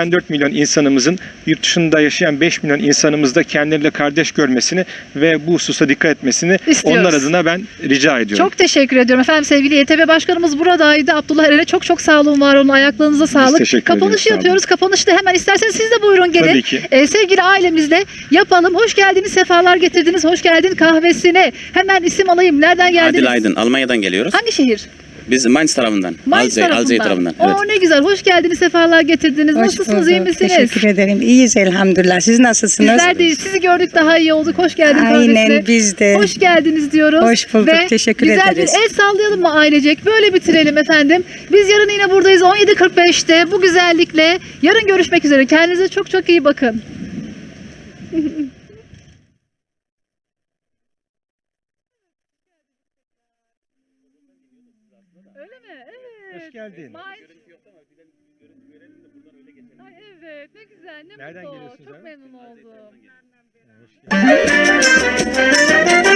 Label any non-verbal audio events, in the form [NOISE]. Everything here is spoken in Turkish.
4 milyon insanımızın yurt dışında yaşayan 5 milyon insanımız da kendileriyle kardeş görmesini ve bu hususa dikkat etmesini İstiyoruz. onlar adına ben rica ediyorum. Çok teşekkür ediyorum efendim sevgili YTV Başkanımız buradaydı. Abdullah Eren'e çok çok sağ olun var olun ayaklarınıza sağlık. teşekkür Kapanışı olun. yapıyoruz. Kapanışta hemen isterseniz siz de buyurun gelin. Tabii ki. Ee, sevgili ailemizle yapalım. Hoş geldiniz, sefalar getirdiniz. Hoş geldin kahvesine. Hemen isim alayım. Nereden geldiniz? Adil Aydın, Almanya'dan geliyoruz. Hangi şehir? Biz Mainz tarafından. Mainz Alzey, Alzey tarafından. Evet. Oo ne güzel. Hoş geldiniz, sefalar getirdiniz. Hoş Nasılsınız, iyi bulduk. misiniz? Teşekkür ederim. İyiyiz elhamdülillah. Siz nasılsınız? Bizler de sizi gördük daha iyi olduk. Hoş geldin Aynen biz de. Hoş geldiniz diyoruz. Hoş bulduk, Ve teşekkür güzel ederiz. bir el sallayalım mı ailecek? Böyle bitirelim efendim. Biz yarın yine buradayız 17.45'te bu güzellikle. Yarın görüşmek üzere. Kendinize çok çok iyi bakın. [LAUGHS] Öyle mi? Evet. Hoş geldin. Ay Ay evet ne güzel ne Nereden mutlu. geliyorsunuz Çok abi? memnun oldum. Hoş geldin.